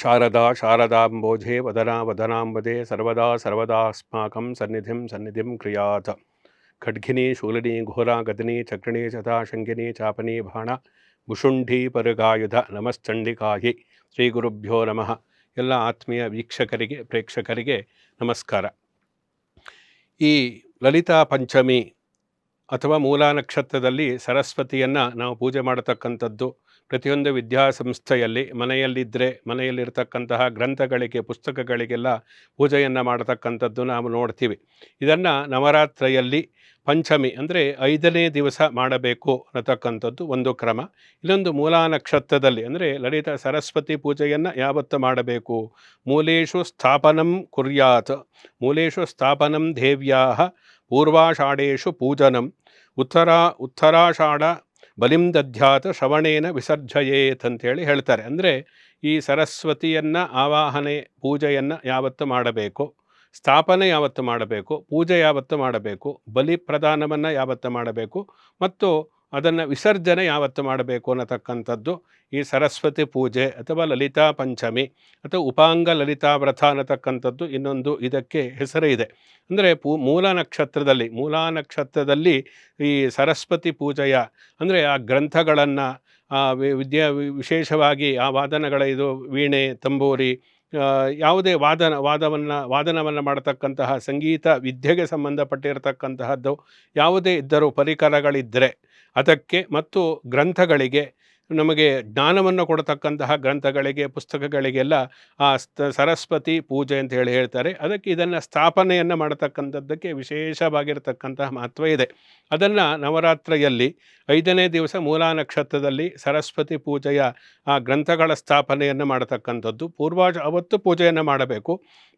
ಶಾರದಾ ಶಾರದಾಂಬೋಜೆ ವದನಾ ವದನಾಂಬದೆ ಸರ್ವದಾ ಸರ್ವದಾಸ್ಮಾಕಂ ಸನ್ನಿಧಿಂ ಸನ್ನಿಧಿಂ ಕ್ರಿಯಾತ್ ಖಡ್ಗಿನಿ ಶೂಲಿನಿ ಘೋರ ಗದನಿ ಚಕ್ರಿಣಿ ಚತಾ ಶಂಕಿನಿ ಚಾಪನಿ ಬಾಣ ಭುಷುಂಢಿ ಪರುಗಾಯುಧ ನಮಶ್ಚಂಡಿಕಾಯಿ ಶ್ರೀ ಗುರುಭ್ಯೋ ನಮಃ ಎಲ್ಲ ಆತ್ಮೀಯ ವೀಕ್ಷಕರಿಗೆ ಪ್ರೇಕ್ಷಕರಿಗೆ ನಮಸ್ಕಾರ ಈ ಲಲಿತಾ ಪಂಚಮಿ ಅಥವಾ ಮೂಲ ನಕ್ಷತ್ರದಲ್ಲಿ ಸರಸ್ವತಿಯನ್ನು ನಾವು ಪೂಜೆ ಮಾಡತಕ್ಕಂಥದ್ದು. ಪ್ರತಿಯೊಂದು ವಿದ್ಯಾಸಂಸ್ಥೆಯಲ್ಲಿ ಮನೆಯಲ್ಲಿದ್ದರೆ ಮನೆಯಲ್ಲಿರ್ತಕ್ಕಂತಹ ಗ್ರಂಥಗಳಿಗೆ, ಪುಸ್ತಕಗಳಿಗೆಲ್ಲ ಪೂಜೆಯನ್ನು ಮಾಡತಕ್ಕಂಥದ್ದು ನಾವು ನೋಡ್ತೀವಿ. ಇದನ್ನು ನವರಾತ್ರಿಯಲ್ಲಿ ಪಂಚಮಿ ಅಂದರೆ ಐದನೇ ದಿವಸ ಮಾಡಬೇಕು ಅನ್ನತಕ್ಕಂಥದ್ದು ಒಂದು ಕ್ರಮ. ಇನ್ನೊಂದು ಮೂಲಾ ನಕ್ಷತ್ರದಲ್ಲಿ ಅಂದರೆ ಲಲಿತ ಸರಸ್ವತಿ ಪೂಜೆಯನ್ನು ಯಾವತ್ತು ಮಾಡಬೇಕು? ಮೂಲೇಶು ಸ್ಥಾಪನಂ ಕುರ್ಯಾತ್. ಮೂಲೇಶು ಸ್ಥಾಪನಂ ದೇವ್ಯಾ ಪೂರ್ವಾಷಾಢೇಶು ಪೂಜನಂ. ಉತ್ತರ, ಉತ್ತರಾಷಾಢ ಬಲಿಂ ದಧ್ಯಾತ ಶ್ರವಣೇನ ವಿಸರ್ಜಯೇತ್ ಅಂತೇಳಿ ಹೇಳ್ತಾರೆ. ಅಂದರೆ ಈ ಸರಸ್ವತಿಯನ್ನು ಆವಾಹನೆ, ಪೂಜೆಯನ್ನು ಯಾವತ್ತು ಮಾಡಬೇಕು, ಸ್ಥಾಪನೆ ಯಾವತ್ತು ಮಾಡಬೇಕು, ಪೂಜೆ ಯಾವತ್ತು ಮಾಡಬೇಕು, ಬಲಿ ಪ್ರದಾನವನ್ನು ಯಾವತ್ತು ಮಾಡಬೇಕು, ಮತ್ತು ಅದನ್ನು ವಿಸರ್ಜನೆ ಯಾವತ್ತು ಮಾಡಬೇಕು ಅನ್ನತಕ್ಕಂಥದ್ದು ಈ ಸರಸ್ವತಿ ಪೂಜೆ ಅಥವಾ ಲಲಿತಾ ಪಂಚಮಿ ಅಥವಾ ಉಪಾಂಗ ಲಲಿತಾ ವ್ರತ ಅನ್ನತಕ್ಕಂಥದ್ದು ಇನ್ನೊಂದು ಇದಕ್ಕೆ ಹೆಸರೇ ಇದೆ. ಅಂದರೆ ಪೂ, ಮೂಲ ನಕ್ಷತ್ರದಲ್ಲಿ ಮೂಲ ನಕ್ಷತ್ರದಲ್ಲಿ ಈ ಸರಸ್ವತಿ ಪೂಜೆಯ ಅಂದರೆ ಆ ಗ್ರಂಥಗಳನ್ನು ವಿದ್ಯಾ, ವಿಶೇಷವಾಗಿ ಆ ವಾದನಗಳ ಇದು, ವೀಣೆ, ತಂಬೂರಿ ಯಾವುದೇ ವಾದನ ವಾದವನ್ನು ವಾದನವನ್ನು ಮಾಡತಕ್ಕಂತಹ ಸಂಗೀತ ವಿದ್ಯೆಗೆ ಸಂಬಂಧಪಟ್ಟಿರತಕ್ಕಂತಹದ್ದು ಯಾವುದೇ ಇದ್ದರೂ ಪರಿಕರಗಳಿದ್ದರೆ ಅದಕ್ಕೆ ಮತ್ತು ಗ್ರಂಥಗಳಿಗೆ ನಮಗೆ ಜ್ಞಾನವನ್ನು ಕೊಡತಕ್ಕಂತಹ ಗ್ರಂಥಗಳಿಗೆ, ಪುಸ್ತಕಗಳಿಗೆಲ್ಲ ಆ ಸರಸ್ವತಿ ಪೂಜೆ ಅಂತ ಹೇಳಿ ಹೇಳ್ತಾರೆ. ಅದಕ್ಕೆ ಇದನ್ನು ಸ್ಥಾಪನೆಯನ್ನು ಮಾಡತಕ್ಕಂಥದ್ದಕ್ಕೆ ವಿಶೇಷವಾಗಿರತಕ್ಕಂತಹ ಮಹತ್ವ ಇದೆ. ಅದನ್ನು ನವರಾತ್ರಿಯಲ್ಲಿ ಐದನೇ ದಿವಸ ಮೂಲಾ ನಕ್ಷತ್ರದಲ್ಲಿ ಸರಸ್ವತಿ ಪೂಜೆಯ ಆ ಗ್ರಂಥಗಳ ಸ್ಥಾಪನೆಯನ್ನು ಮಾಡತಕ್ಕಂಥದ್ದು. ಪೂರ್ವಾಷ ಅವತ್ತು ಪೂಜೆಯನ್ನು ಮಾಡಬೇಕು.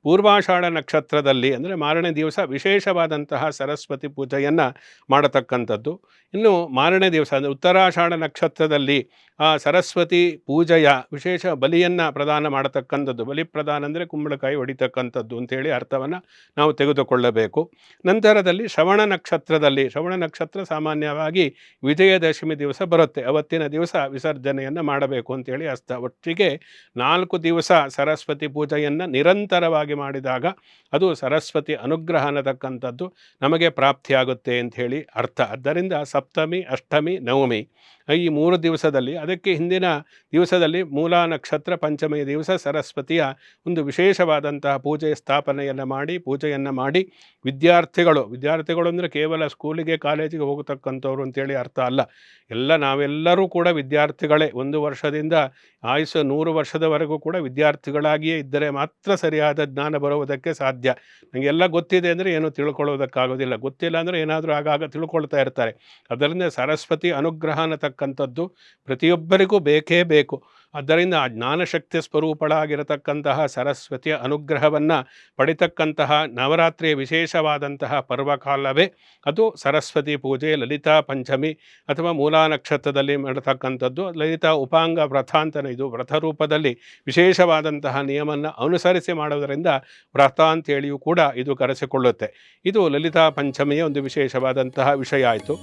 ಪೂರ್ವಾಷಾಢ ನಕ್ಷತ್ರದಲ್ಲಿ ಅಂದರೆ ಮಾರನೇ ದಿವಸ ವಿಶೇಷವಾದಂತಹ ಸರಸ್ವತಿ ಪೂಜೆಯನ್ನು ಮಾಡತಕ್ಕಂಥದ್ದು. ಇನ್ನು ಮಾರನೇ ದಿವಸ ಅಂದರೆ ಉತ್ತರಾಷಾಢ ನಕ್ಷತ್ರದಲ್ಲಿ ಆ ಸರಸ್ವತಿ ಪೂಜೆಯ ವಿಶೇಷ ಬಲಿಯನ್ನು ಪ್ರದಾನ ಮಾಡತಕ್ಕಂಥದ್ದು. ಬಲಿ ಪ್ರದಾನ ಅಂದರೆ ಕುಂಬಳಕಾಯಿ ಹೊಡಿತಕ್ಕಂಥದ್ದು ಅಂತೇಳಿ ಅರ್ಥವನ್ನು ನಾವು ತೆಗೆದುಕೊಳ್ಳಬೇಕು. ನಂತರದಲ್ಲಿ ಶ್ರವಣ ನಕ್ಷತ್ರದಲ್ಲಿ, ಶ್ರವಣ ನಕ್ಷತ್ರ ಸಾಮಾನ್ಯವಾಗಿ ವಿಜಯದಶಮಿ ದಿವಸ ಬರುತ್ತೆ. ಅವತ್ತಿನ ದಿವಸ ವಿಸರ್ಜನೆಯನ್ನು ಮಾಡಬೇಕು ಅಂತೇಳಿ ಅರ್ಥ. ಒಟ್ಟಿಗೆ ನಾಲ್ಕು ದಿವಸ ಸರಸ್ವತಿ ಪೂಜೆಯನ್ನು ನಿರಂತರವಾಗಿ ಮಾಡಿದಾಗ ಅದು ಸರಸ್ವತಿ ಅನುಗ್ರಹ ಅನ್ನತಕ್ಕಂಥದ್ದು ನಮಗೆ ಪ್ರಾಪ್ತಿಯಾಗುತ್ತೆ ಅಂಥೇಳಿ ಅರ್ಥ. ಆದ್ದರಿಂದ ಸಪ್ತಮಿ, ಅಷ್ಟಮಿ, ನವಮಿ ಈ ಮೂರು ದಿವಸದಲ್ಲಿ, ಅದಕ್ಕೆ ಹಿಂದಿನ ದಿವಸದಲ್ಲಿ ಮೂಲ ನಕ್ಷತ್ರ ಪಂಚಮಿಯ ದಿವಸ ಸರಸ್ವತಿಯ ಒಂದು ವಿಶೇಷವಾದಂತಹ ಪೂಜೆ ಸ್ಥಾಪನೆಯನ್ನು ಮಾಡಿ, ಪೂಜೆಯನ್ನು ಮಾಡಿ ವಿದ್ಯಾರ್ಥಿಗಳು ವಿದ್ಯಾರ್ಥಿಗಳು ಅಂದರೆ ಕೇವಲ ಸ್ಕೂಲಿಗೆ ಕಾಲೇಜಿಗೆ ಹೋಗತಕ್ಕಂಥವ್ರು ಅಂತೇಳಿ ಅರ್ಥ ಅಲ್ಲ. ಎಲ್ಲ ನಾವೆಲ್ಲರೂ ಕೂಡ ವಿದ್ಯಾರ್ಥಿಗಳೇ. ಒಂದು ವರ್ಷದಿಂದ ಆಯುಷು ನೂರು ವರ್ಷದವರೆಗೂ ಕೂಡ ವಿದ್ಯಾರ್ಥಿಗಳಾಗಿಯೇ ಇದ್ದರೆ ಮಾತ್ರ ಸರಿಯಾದ ಜ್ಞಾನ ಬರುವುದಕ್ಕೆ ಸಾಧ್ಯ. ನನಗೆಲ್ಲ ಗೊತ್ತಿದೆ ಅಂದರೆ ಏನು ತಿಳ್ಕೊಳ್ಳೋದಕ್ಕಾಗೋದಿಲ್ಲ. ಗೊತ್ತಿಲ್ಲ ಅಂದರೆ ಏನಾದರೂ ಆಗಾಗ ತಿಳ್ಕೊಳ್ತಾ ಇರ್ತಾರೆ. ಅದರಿಂದ ಸರಸ್ವತಿ ಅನುಗ್ರಹ ಅನ್ನತಕ್ಕಂಥದ್ದು ಪ್ರತಿಯೊಬ್ಬರಿಗೂ ಬೇಕೇ ಬೇಕು. ಆದ್ದರಿಂದ ಆ ಜ್ಞಾನಶಕ್ತಿ ಸ್ವರೂಪಳಾಗಿರತಕ್ಕಂತಹ ಸರಸ್ವತಿಯ ಅನುಗ್ರಹವನ್ನು ಪಡಿತಕ್ಕಂತಹ ನವರಾತ್ರಿಯ ವಿಶೇಷವಾದಂತಹ ಪರ್ವಕಾಲವೇ ಅದು ಸರಸ್ವತಿ ಪೂಜೆ, ಲಲಿತಾ ಪಂಚಮಿ ಅಥವಾ ಮೂಲಾ ನಕ್ಷತ್ರದಲ್ಲಿ ಮಾಡತಕ್ಕಂಥದ್ದು ಲಲಿತಾ ಉಪಾಂಗ ವ್ರತ ಅಂತಲೇ ಇದು ವ್ರತ ರೂಪದಲ್ಲಿ ವಿಶೇಷವಾದಂತಹ ನಿಯಮವನ್ನು ಅನುಸರಿಸಿ ಮಾಡೋದರಿಂದ ವ್ರತ ಅಂತೇಳಿಯೂ ಕೂಡ ಇದು ಕರೆಸಿಕೊಳ್ಳುತ್ತೆ. ಇದು ಲಲಿತಾ ಪಂಚಮಿಯ ಒಂದು ವಿಶೇಷವಾದಂತಹ ವಿಷಯ ಆಯಿತು.